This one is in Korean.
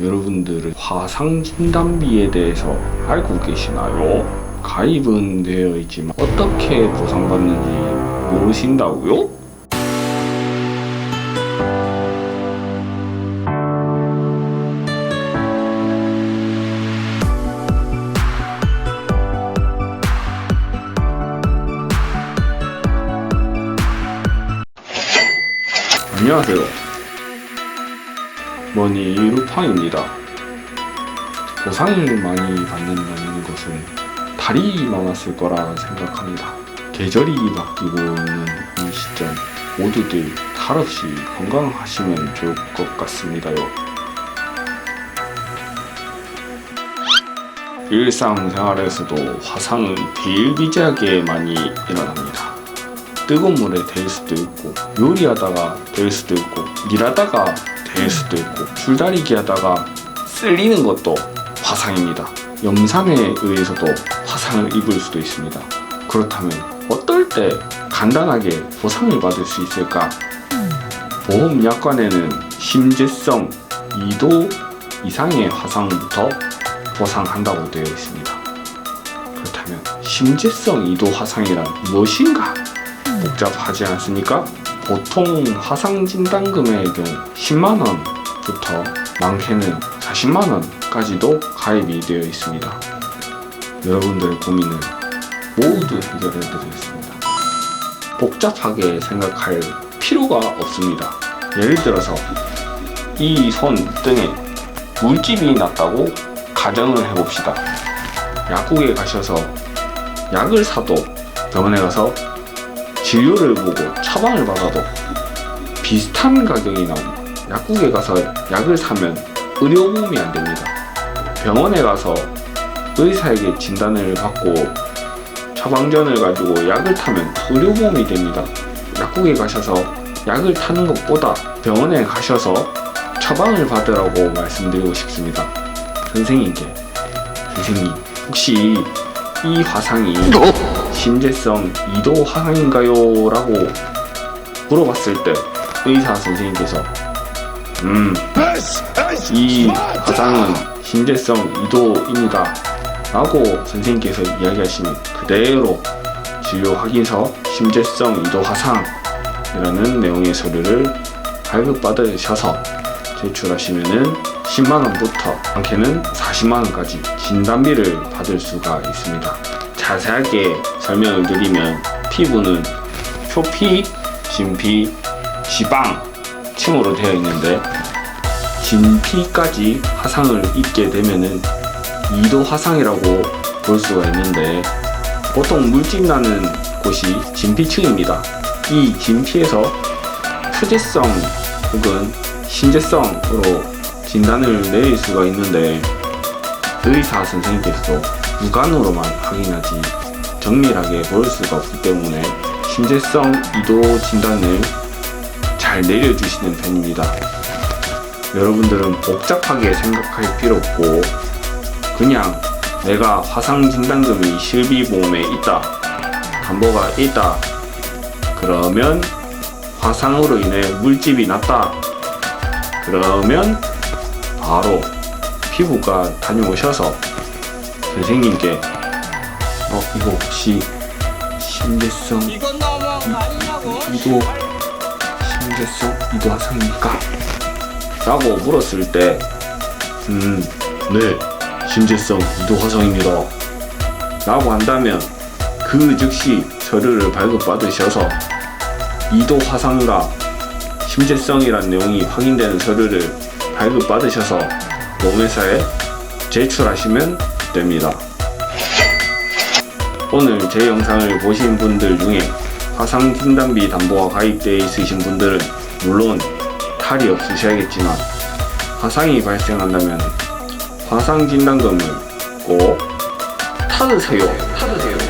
여러분들은 화상 진단비에 대해서 알고 계시나요? 가입은 되어 있지만 어떻게 보상받는지 모르신다고요? 안녕하세요. 머니 루팡입니다. 보상을 많이 받는다는 것은 달이 많았을 거라 생각합니다. 계절이 바뀌고 있는 이 시점 모두들 탈 없이 건강하시면 좋을 것 같습니다요. 일상생활에서도 화상은 비일비재하게 많이 일어납니다. 뜨거운 물에 될 수도 있고 요리하다가 될 수도 있고 일하다가 될 수도 있고 줄다리기 하다가 쓸리는 것도 화상입니다. 염산에 의해서도 화상을 입을 수도 있습니다. 그렇다면 어떨 때 간단하게 보상을 받을 수 있을까? 보험약관에는 심재성 2도 이상의 화상부터 보상한다고 되어 있습니다. 그렇다면 심재성 2도 화상이란 무엇인가? 복잡하지 않습니까? 보통 화상 진단금의 경우 10만 원부터 많게는 40만 원까지도 가입이 되어 있습니다. 여러분들의 고민을 모두 해결해 드리겠습니다. 복잡하게 생각할 필요가 없습니다. 예를 들어서 이 손 등에 물집이 났다고 가정을 해봅시다. 약국에 가셔서 약을 사도 병원에 가서 진료를 보고 처방을 받아도 비슷한 가격이 나옵니다. 약국에 가서 약을 사면 의료보험이 안 됩니다. 병원에 가서 의사에게 진단을 받고 처방전을 가지고 약을 타면 의료보험이 됩니다. 약국에 가셔서 약을 타는 것보다 병원에 가셔서 처방을 받으라고 말씀드리고 싶습니다. 선생님께 선생님 혹시 이 화상이 심재성 2도 화상인가요? 라고 물어봤을 때 의사 선생님께서 음, 이 화상은 심재성 2도입니다. 라고 선생님께서 이야기하시면 그대로 진료 확인서 심재성 2도 화상이라는 내용의 서류를 발급받으셔서 제출하시면은 10만원부터 많게는 40만원까지 진단비를 받을 수가 있습니다. 자세하게 설명을 드리면 피부는 표피, 진피, 지방 층으로 되어 있는데 진피까지 화상을 입게 되면은 2도 화상이라고 볼 수가 있는데 보통 물집 나는 곳이 진피층입니다. 이 진피에서 표재성 혹은 신재성으로 진단을 내릴 수가 있는데 의사 선생님께서도 육안으로만 확인하지 정밀하게 볼 수가 없기 때문에 신재성 2도 진단을 잘 내려주시는 편입니다. 여러분들은 복잡하게 생각할 필요 없고 그냥 내가 화상 진단금이 실비보험에 있다 담보가 있다 그러면 화상으로 인해 물집이 났다 그러면 바로 피부과 다녀오셔서 선생님께 어 이거 혹시 심재성 이건 너무한 거 아니냐고? 이도 심재성 이도 화상입니까? 라고 물었을 때 음, 네 심재성 이도 화상입니다 라고 한다면 그 즉시 서류를 발급받으셔서 이도 화상과 심재성이란 내용이 확인되는 서류를 발급받으셔서 보험회사에 제출하시면 됩니다. 오늘 제 영상을 보신 분들 중에 화상 진단비 담보가 가입되어 있으신 분들은 물론 탈이 없으셔야겠지만 화상이 발생한다면 화상 진단금을 꼭 타드세요. 타드세요.